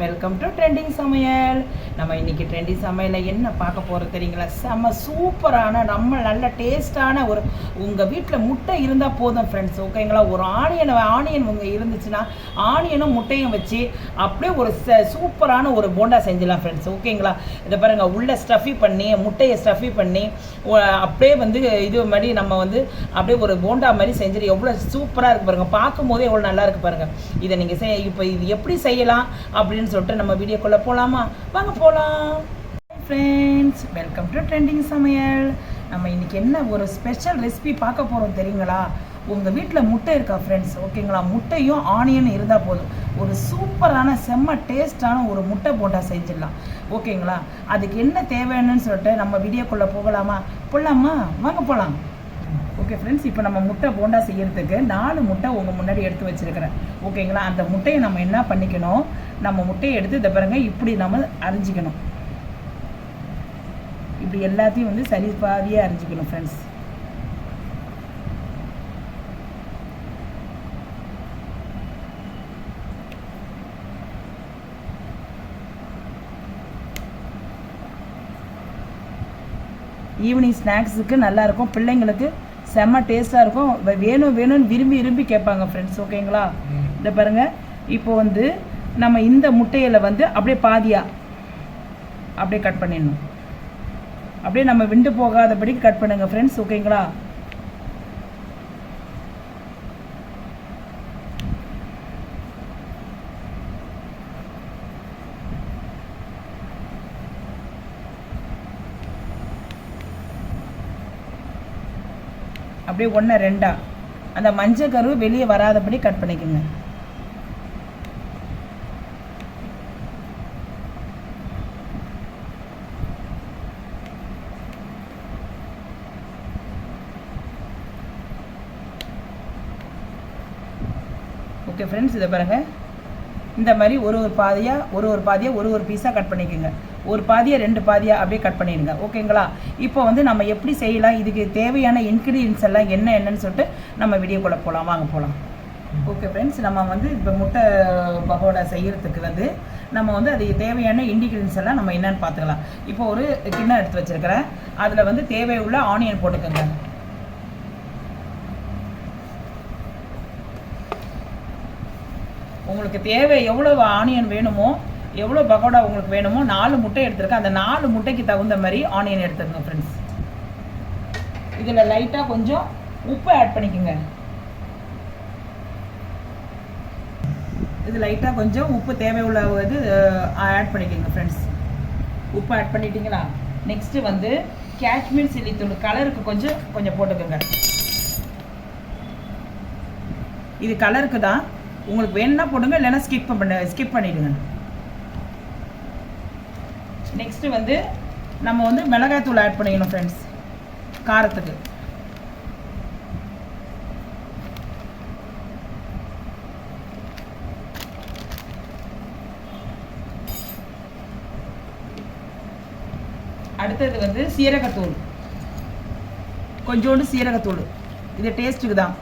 Welcome to trending சமையல். நம்ம இன்னைக்கு ட்ரெண்டிங் சமையலில் என்ன பார்க்க போகிறோம் தெரியுங்களா? செம்ம சூப்பரான நம்ம நல்ல டேஸ்டான ஒரு உங்கள் வீட்டில் முட்டை இருந்தால் போதும் ஃப்ரெண்ட்ஸ் ஓகேங்களா ஒரு ஆனியனை ஆனியன் உங்கள் இருந்துச்சுன்னா ஆனியனும் முட்டையும் வச்சு அப்படியே ஒரு ச- சூப்பரான ஒரு போண்டா செஞ்சிடலாம் ஃப்ரெண்ட்ஸ் ஓகேங்களா இதை பாருங்கள் உள்ள ஸ்டஃபி பண்ணி முட்டையை ஸ்டஃபி பண்ணி அப்படியே வந்து இது மாதிரி நம்ம வந்து அப்படியே ஒரு போண்டா மாதிரி செஞ்சுட்டு எவ்வளோ சூப்பராக இருக்கு பாருங்கள் பார்க்கும்போதே எவ்வளோ நல்லா இருக்கு பாருங்கள் இதை நீங்கள் செய் இப்போ இது எப்படி செய்யலாம் அப்படின்னு சொல்லிட்டு நம்ம வீடியோக்குள்ளே போகலாமா வாங்க போகலாம் ஃப்ரெண்ட்ஸ் வெல்கம் டு ட்ரெண்டிங் சமையல் நம்ம இன்றைக்கி என்ன ஒரு ஸ்பெஷல் ரெசிபி பார்க்க போகிறோம் தெரியுங்களா? உங்கள் வீட்டில் முட்டை இருக்கா ஃப்ரெண்ட்ஸ் ஓகேங்களா முட்டையும் ஆனியன் இருந்தால் போதும். ஒரு சூப்பரான செம்ம டேஸ்டான ஒரு முட்டை போட்டா செஞ்சிடலாம். ஓகேங்களா அதுக்கு என்ன தேவைன்னு சொல்லிட்டு நம்ம வீடியோக்குள்ளே போகலாமா? போகலாமா வாங்க போகலாம் ஓகே ஃப்ரெண்ட்ஸ் இப்போ நம்ம முட்டை போண்டா செய்யறதுக்கு நாலு முட்டை உங்கள் முன்னாடி எடுத்து வச்சிருக்கிறேன். ஓகேங்களா அந்த முட்டையை நம்ம என்ன பண்ணிக்கணும்? நம்ம முட்டையை எடுத்து இதை பாருங்க இப்படி நம்ம அரிஞ்சிக்கணும். இப்படி எல்லாத்தையும் வந்து சரி பாதியாக அரிஞ்சிக்கணும் ஃப்ரெண்ட்ஸ் ஈவினிங் ஸ்நாக்ஸுக்கு நல்லா இருக்கும். பிள்ளைங்களுக்கு செம்ம டேஸ்ட்டாக இருக்கும். வேணும் வேணும்னு விரும்பி விரும்பி கேட்பாங்க ஃப்ரெண்ட்ஸ் ஓகேங்களா இந்த பாருங்க. இப்போ வந்து நம்ம இந்த முட்டையில் வந்து அப்படியே பாதியா அப்படியே கட் பண்ணிடணும். அப்படியே நம்ம விண்டு போகாதபடி கட் பண்ணுங்க ஃப்ரெண்ட்ஸ் ஓகேங்களா அப்படியே ஒன்று ரெண்டா. அந்த மஞ்சள் கரு வெளியே வராதபடி கட் பண்ணிக்கோங்க. ஓகே ஃப்ரெண்ட்ஸ் இதை பாருங்கள் இந்த மாதிரி ஒரு ஒரு பாதியாக ஒரு ஒரு பாதியாக ஒரு ஒரு பீஸாக கட் பண்ணிக்கோங்க. ஒரு பாதியை ரெண்டு பாதியாக அப்படியே கட் பண்ணிடுங்க. ஓகேங்களா? இப்போ வந்து நம்ம எப்படி செய்யலாம்? இதுக்கு தேவையான இன்க்ரீடியன்ஸ் எல்லாம் என்ன என்னன்னு சொல்லிட்டு நம்ம வீடியோக்குள்ளே போகலாம் வாங்க போகலாம் ஓகே ஃப்ரெண்ட்ஸ் நம்ம வந்து இப்போ முட்டை பகோடா செய்கிறதுக்கு வந்து நம்ம வந்து அதுக்கு தேவையான இன்க்ரீடியன்ஸ் எல்லாம் நம்ம என்னன்னு பார்த்துக்கலாம். இப்போ ஒரு கிண்ணம் எடுத்து வச்சுருக்கிறேன். அதில் வந்து தேவையுள்ள ஆனியன் போட்டுக்கோங்க. உங்களுக்கு தேவை எவ்வளோ ஆனியன் வேணுமோ எவ்வளோ பகோடா உங்களுக்கு வேணுமோ நாலு முட்டை எடுத்துருக்கேன். அந்த நாலு முட்டைக்கு தகுந்த மாதிரி ஆனியன் எடுத்துருங்க ஃப்ரெண்ட்ஸ் இதில் லைட்டாக கொஞ்சம் உப்பு ஆட் பண்ணிக்கோங்க. இது லைட்டாக கொஞ்சம் உப்பு தேவை இது ஆட் பண்ணிக்கோங்க ஃப்ரெண்ட்ஸ் உப்பு ஆட் பண்ணிட்டீங்களா? நெக்ஸ்ட்டு வந்து காஷ்மீர் சில்லி தூள். கலருக்கு கொஞ்சம் கொஞ்சம் போட்டுக்கோங்க. இது கலருக்கு தான் உங்களுக்கு வேணும்னா போடுங்க இல்லைன்னா ஸ்கிப் பண்ண ஸ்கிப் பண்ணிடுங்க. நெக்ஸ்ட் வந்து நம்ம வந்து மிளகாய்த்தூள் ஆட் பண்ணிக்கணும் ஃப்ரெண்ட்ஸ் காரத்துக்கு. அடுத்தது வந்து சீரகத்தூள். கொஞ்சோண்டு சீரகத்தூள். இது டேஸ்ட்டுக்கு தான்.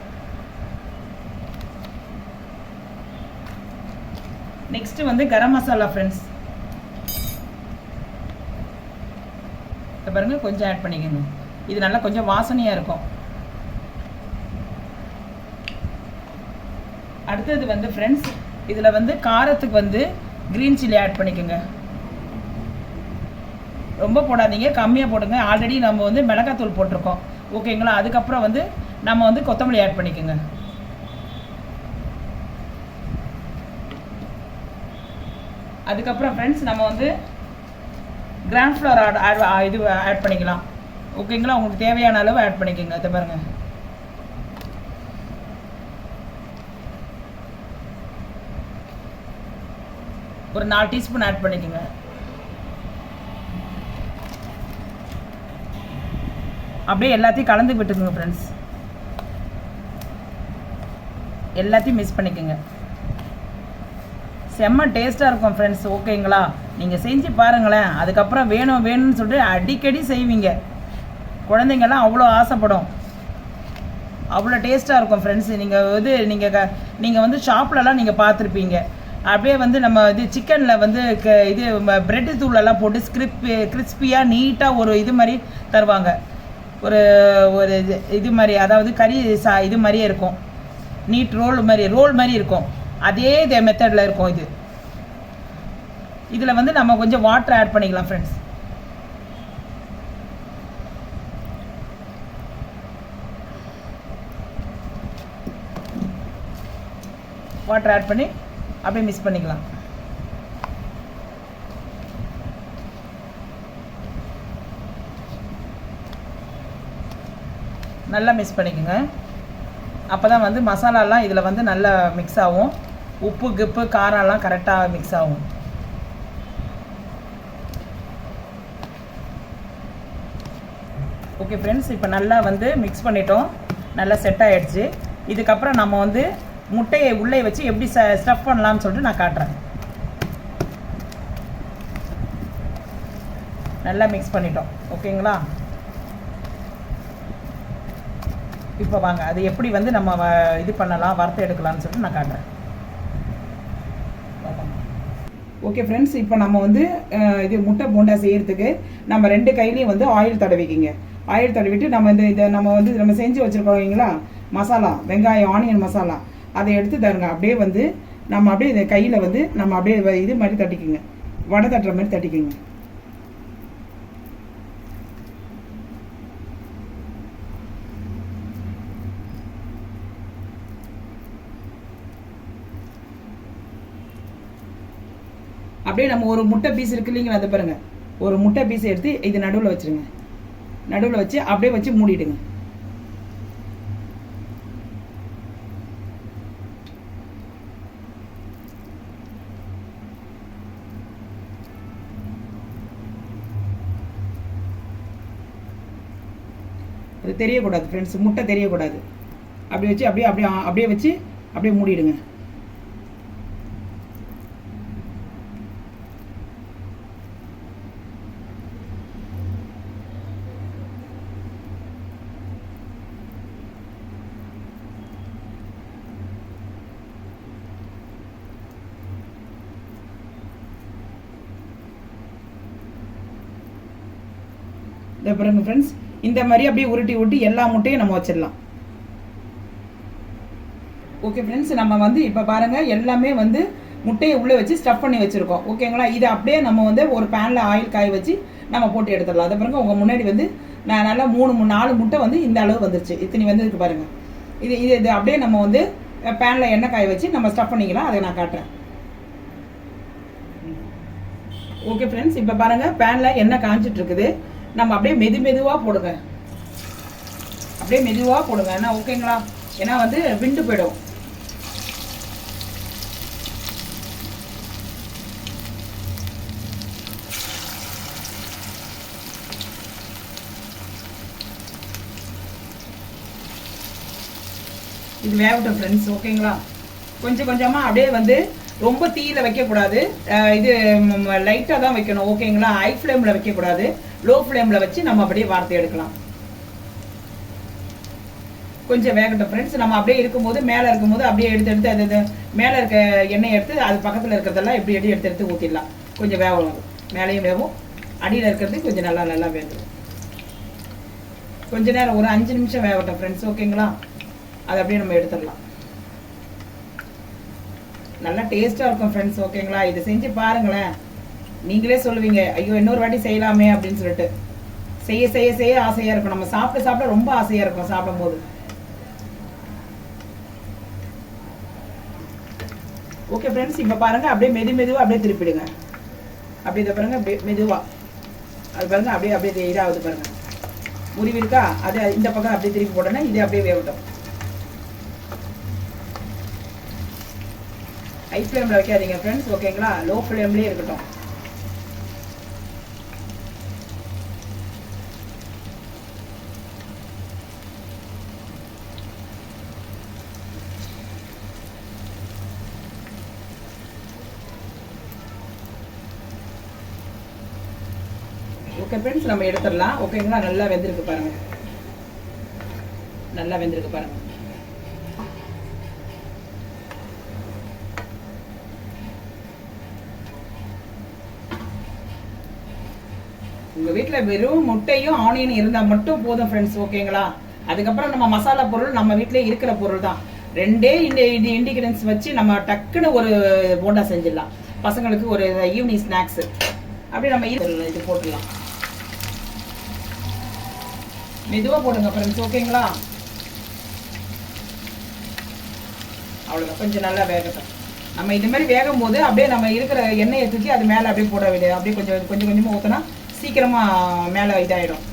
நெக்ஸ்ட்டு வந்து கரம் மசாலா ஃப்ரெண்ட்ஸ் இதை பாருங்கள் கொஞ்சம் ஆட் பண்ணிக்கோங்க. இது நல்லா கொஞ்சம் வாசனையாக இருக்கும். அடுத்தது வந்து ஃப்ரெண்ட்ஸ் இதில் வந்து காரத்துக்கு வந்து க்ரீன் சில்லி ஆட் பண்ணிக்கோங்க. ரொம்ப போடாதீங்க கம்மியாக போடுங்க. ஆல்ரெடி நம்ம வந்து மிளகாத்தூள் போட்டிருக்கோம். ஓகேங்களா அதுக்கப்புறம் வந்து நம்ம வந்து கொத்தமல்லி ஆட் பண்ணிக்கோங்க. அதுக்கப்புறம் ஃப்ரெண்ட்ஸ் நம்ம வந்து கிராண்ட் ஃப்ளவர் ஆட் ஆட் இது ஆட் பண்ணிக்கலாம். ஓகேங்களா உங்களுக்கு தேவையான அளவு ஆட் பண்ணிக்கோங்க. இதை பாருங்கள் ஒரு நாலு டீஸ்பூன் ஆட் பண்ணிக்கோங்க. அப்படியே எல்லாத்தையும் கலந்து விட்டுக்குங்க ஃப்ரெண்ட்ஸ் எல்லாத்தையும் மிஸ் பண்ணிக்கோங்க. செம்ம டேஸ்ட்டாக இருக்கும் ஃப்ரெண்ட்ஸ் ஓகேங்களா நீங்கள் செஞ்சு பாருங்களேன். அதுக்கப்புறம் வேணும் வேணும்னு சொல்லிட்டு அடிக்கடி செய்வீங்க. குழந்தைங்கள்லாம் அவ்வளோ ஆசைப்படும். அவ்வளோ டேஸ்ட்டாக இருக்கும் ஃப்ரெண்ட்ஸ் நீங்கள் இது நீங்கள் க நீங்கள் வந்து ஷாப்லலாம் நீங்கள் பார்த்துருப்பீங்க. அப்படியே வந்து நம்ம இது சிக்கனில் வந்து க இது பிரெட்டு தூளெல்லாம் போட்டு ஸ்கிரிப் கிறிஸ்பியாக நீட்டாக ஒரு இது மாதிரி தருவாங்க. ஒரு ஒரு இது இது மாதிரி அதாவது கறி சா இது மாதிரியே இருக்கும். நீட் ரோல் மாதிரி ரோல் மாதிரி இருக்கும். அதே இதே மெத்தடில் இருக்கும் இது. இதில் வந்து நம்ம கொஞ்சம் வாட்டர் ஆட் பண்ணிக்கலாம் ஃப்ரெண்ட்ஸ் வாட்டர் ஆட் பண்ணி அப்படியே மிக்ஸ் பண்ணிக்கலாம். நல்லா மிக்ஸ் பண்ணிக்கோங்க. அப்போ தான் வந்து மசாலாலாம் இதில் வந்து நல்லா மிக்ஸ் ஆகும். உப்பு கிப்பு காரம்லாம் கரெக்டாக மிக்ஸ் ஆகும். ஓகே ஃப்ரெண்ட்ஸ் இப்போ நல்லா வந்து மிக்ஸ் பண்ணிட்டோம். நல்லா செட் ஆகிடுச்சு இதுக்கப்புறம் நம்ம வந்து முட்டையை உள்ளே வச்சு எப்படி ச ஸ்டஃப் பண்ணலாம்னு சொல்லிட்டு நான் காட்டுறேன். நல்லா மிக்ஸ் பண்ணிட்டோம். ஓகேங்களா இப்போ வாங்க அது எப்படி வந்து நம்ம வ- இது பண்ணலாம் வறுத்து எடுக்கலாம்னு சொல்லிட்டு நான் காட்டுறேன். ஓகே ஃப்ரெண்ட்ஸ் இப்போ நம்ம வந்து இது முட்டை போண்டா செய்கிறதுக்கு நம்ம ரெண்டு கையிலையும் வந்து ஆயில் தடவிக்கிங்க. ஆயில் தடவிட்டு நம்ம இந்த இதை நம்ம வந்து நம்ம செஞ்சு வச்சுருக்கோம் இல்லைங்களா? மசாலா வெங்காயம் ஆனியன் மசாலா. அதை எடுத்து தருங்க. அப்படியே வந்து நம்ம அப்படியே இந்த கையில் வந்து நம்ம அப்படியே வ- இது மாதிரி தட்டிக்குங்க. வடை தட்டுற மாதிரி தட்டிக்குங்க. அப்படியே நம்ம ஒரு முட்டை பீஸ் இருக்கு இல்லைங்களா அதை பாருங்க. ஒரு முட்டை பீஸ் எடுத்து இது நடுவில் வச்சிருங்க. நடுவில் வச்சு அப்படியே வச்சு மூடிடுங்க. அது தெரியக்கூடாது ஃப்ரெண்ட்ஸ் முட்டை தெரியக்கூடாது. அப்படி வச்சு அப்படியே அப்படியே அப்படியே வச்சு அப்படியே மூடிடுங்க. இதை பாருங்கள் ஃப்ரெண்ட்ஸ் இந்த மாதிரி அப்படியே உருட்டி உருட்டி எல்லா முட்டையும் நம்ம வச்சிடலாம். ஓகே ஃப்ரெண்ட்ஸ் நம்ம வந்து இப்போ பாருங்க எல்லாமே வந்து முட்டையை உள்ளே வச்சு ஸ்டஃப் பண்ணி வச்சிருக்கோம். ஓகேங்களா இதை அப்படியே நம்ம வந்து ஒரு பேனில் ஆயில் காய வச்சு நம்ம போட்டு எடுத்துடலாம். அதை பாருங்க உங்கள் முன்னாடி வந்து நான் நல்லா மூணு மூணு நாலு முட்டை வந்து இந்த அளவு வந்துருச்சு. இத்தனை வந்து இருக்கு இது இது இது அப்படியே நம்ம வந்து பேனில் எண்ணெய் காய வச்சு நம்ம ஸ்டஃப் பண்ணிக்கலாம். அதை நான் காட்டுறேன். ஓகே ஃப்ரெண்ட்ஸ் இப்போ பாருங்க பேனில் எண்ணெய் காய்ச்சிட்டு இருக்குது. நம்ம அப்படியே மெது மெதுவாக போடுங்க. அப்படியே மெதுவாக போடுங்க. ஏன்னா ஓகேங்களா ஏன்னா வந்து விண்டு போயிடும். இது வேகட்டும் ஃப்ரெண்ட்ஸ் ஓகேங்களா கொஞ்சம் கொஞ்சமாக அப்படியே வந்து ரொம்ப தீயில் வைக்கக்கூடாது. இது லைட்டாக தான் வைக்கணும். ஓகேங்களா ஹை ஃப்ளேமில் வைக்கக்கூடாது. லோ ஃப்ளேமில் வச்சு நம்ம அப்படியே வார்த்தை எடுக்கலாம். கொஞ்சம் வேகட்டும் ஃப்ரெண்ட்ஸ் நம்ம அப்படியே இருக்கும்போது மேலே இருக்கும்போது அப்படியே எடுத்து எடுத்து அது இது மேலே இருக்க எண்ணெய் எடுத்து அது பக்கத்தில் இருக்கிறதெல்லாம் எப்படி எப்படி எடுத்து எடுத்து ஊற்றிடலாம் கொஞ்சம் வேகும் மேலேயும் வேகும். அடியில் இருக்கிறது கொஞ்சம் நல்லா நல்லா வேகும் கொஞ்ச நேரம் ஒரு அஞ்சு நிமிஷம் வேகட்டும் ஃப்ரெண்ட்ஸ் ஓகேங்களா? அதை அப்படியே நம்ம எடுத்துடலாம். நல்லா டேஸ்ட்டாக இருக்கும் ஃப்ரெண்ட்ஸ் ஓகேங்களா? இதை செஞ்சு பாருங்களேன். நீங்களே சொல்லுவீங்க ஐயோ இன்னொரு வாட்டி செய்யலாமே அப்படின்னு சொல்லிட்டு. செய்ய செய்ய செய்ய ஆசையாக இருக்கும். நம்ம சாப்பிட சாப்பிட ரொம்ப ஆசையாக இருக்கும் சாப்பிடும்போது. ஓகே ஃப்ரெண்ட்ஸ் இப்போ பாருங்க அப்படியே மெது மெதுவாக அப்படியே திருப்பிடுங்க. அப்படியே இதை பாருங்க மெ- மெதுவா. அது பாருங்க அப்படியே அப்படியே இதாகுது பாருங்க. உருவி இருக்கா? அது இந்த பக்கம் அப்படியே திருப்பி போட்டோன்னா இது அப்படியே வேகட்டும். ஹை ஃப்ளேமில் வைக்காதீங்க ஃப்ரெண்ட்ஸ் ஓகேங்களா லோ ஃப்ளேம்லேயே இருக்கட்டும். ஓகே ஃப்ரெண்ட்ஸ் நம்ம எடுத்துடலாம். ஓகேங்களா நல்லா வெந்திருக்கு பாருங்க. நல்லா வெந்திருக்கு பாருங்க. உங்கள் வீட்டில் வெறும் முட்டையும் ஆனியன் இருந்தால் மட்டும் போதும் ஃப்ரெண்ட்ஸ் ஓகேங்களா அதுக்கப்புறம் நம்ம மசாலா பொருள் நம்ம வீட்டிலே இருக்கிற பொருள் தான். ரெண்டே இந்த இது இன்டிகிரியன்ஸ் வச்சு நம்ம டக்குன்னு ஒரு போண்டா செஞ்சிடலாம். பசங்களுக்கு ஒரு ஈவினிங் ஸ்நாக்ஸ் அப்படி நம்ம இது போட்டுடலாம். மெதுவாக போடுங்க ஃப்ரெண்ட்ஸ் ஓகேங்களா அவ்வளோதான் கொஞ்சம் நல்லா வேகட்டும். நம்ம இது மாதிரி வேகும் போது அப்படியே நம்ம இருக்கிற எண்ணெயை தூக்கி அது மேலே அப்படியே போட விடு. அப்படியே கொஞ்சம் கொஞ்சம் கொஞ்சமாக ஊற்றினா சீக்கிரமாக மேலே இதாகிடும்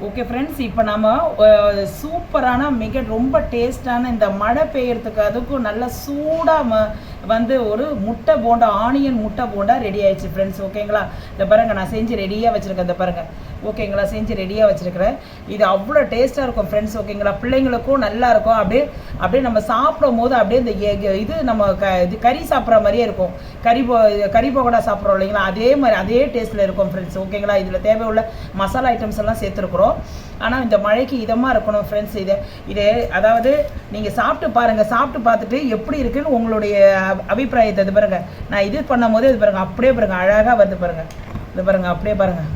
ஓகே ஃப்ரெண்ட்ஸ் இப்போ நம்ம அஹ், சூப்பரான மிக ரொம்ப டேஸ்டான இந்த மழை பெய்யறதுக்கு அதுக்கும் நல்ல சூடாக ம வந்து ஒரு முட்டை போண்டா ஆனியன் முட்டை போண்டா ரெடி ஆயிடுச்சு ஃப்ரெண்ட்ஸ் ஓகேங்களா இந்த பாருங்க நான் செஞ்சு ரெடியாக வச்சுருக்கேன் இந்த பாருங்க. ஓகேங்களா செஞ்சு ரெடியாக வச்சுருக்கிறேன். இது அவ்வளோ டேஸ்ட்டாக இருக்கும் ஃப்ரெண்ட்ஸ் ஓகேங்களா பிள்ளைங்களுக்கும் நல்லா இருக்கும். அப்படியே அப்படியே நம்ம சாப்பிடும் போது அப்படியே இந்த எ- இது நம்ம க இது கறி சாப்பிட்ற மாதிரியே இருக்கும். கறி போ கறி பகோடா சாப்பிட்றோம் இல்லைங்களா? அதே மாதிரி அதே டேஸ்ட்டில் இருக்கும் ஃப்ரெண்ட்ஸ் ஓகேங்களா இதில் தேவையுள்ள மசாலா ஐட்டம்ஸ் எல்லாம் சேர்த்துருக்குறோம். ஆனால் இந்த மழைக்கு இதமாக இருக்கணும் ஃப்ரெண்ட்ஸ் இது இது அதாவது நீங்கள் சாப்பிட்டு பாருங்கள் சாப்பிட்டு பார்த்துட்டு எப்படி இருக்குன்னு உங்களுடைய அபிப்பிராயத்தை இது பாருங்கள் நான் இது பண்ணும் போது இது பாருங்கள் அப்படியே பாருங்கள் அழகாக வந்து பாருங்கள் இது பாருங்கள் அப்படியே பாருங்கள்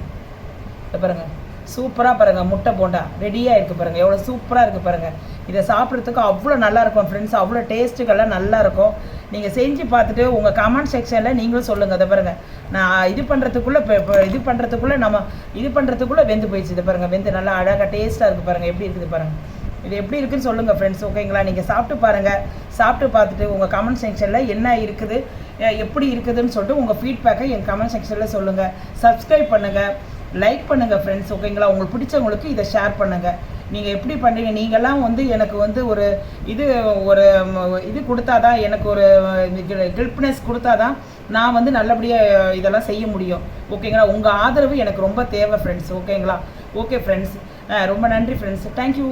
இது பாருங்க. சூப்பராக பாருங்க முட்டை போண்டா. ரெடியாக இருக்குது பாருங்க. எவ்வளோ சூப்பராக இருக்குது பாருங்க. இதை சாப்பிட்றதுக்கு அவ்வளோ நல்லா இருக்கும் ஃப்ரெண்ட்ஸ் அவ்வளோ டேஸ்ட்டுகள்லாம் நல்லா இருக்கும். நீங்கள் செஞ்சு பார்த்துட்டு உங்கள் கமெண்ட் செக்ஷனில் நீங்களும் சொல்லுங்கள் இதை பாருங்க. நான் இது பண்ணுறதுக்குள்ளே இப்போ இது பண்ணுறதுக்குள்ளே நம்ம இது பண்ணுறதுக்குள்ளே வெந்து போயிடுச்சு. இதை பாருங்க. வெந்து நல்லா அழகாக டேஸ்ட்டாக இருக்குது பாருங்கள் எப்படி இருக்குது பாருங்கள் இது எப்படி இருக்குன்னு சொல்லுங்கள் ஃப்ரெண்ட்ஸ் ஓகேங்களா நீங்கள் சாப்பிட்டு பாருங்கள் சாப்பிட்டு பார்த்துட்டு உங்கள் கமெண்ட் செக்ஷனில் என்ன இருக்குது எப்படி இருக்குதுன்னு சொல்லிட்டு உங்கள் ஃபீட்பேக்கை என் கமெண்ட் செக்ஷனில் சொல்லுங்கள் சப்ஸ்கிரைப் பண்ணுங்கள் லைக் பண்ணுங்கள் ஃப்ரெண்ட்ஸ் ஓகேங்களா உங்களுக்கு பிடிச்சவங்களுக்கு இதை ஷேர் பண்ணுங்கள் நீங்கள் எப்படி பண்ணுறீங்க நீங்கள்லாம் வந்து எனக்கு வந்து ஒரு இது ஒரு இது இது கொடுத்தாதான் எனக்கு ஒரு கில்ப்னஸ் கொடுத்தாதான் நான் வந்து நல்லபடியாக இதெல்லாம் செய்ய முடியும். ஓகேங்களா உங்கள் ஆதரவு எனக்கு ரொம்ப தேவை ஃப்ரெண்ட்ஸ் ஓகேங்களா ஓகே ஃப்ரெண்ட்ஸ் ரொம்ப நன்றி ஃப்ரெண்ட்ஸ் தேங்க்யூ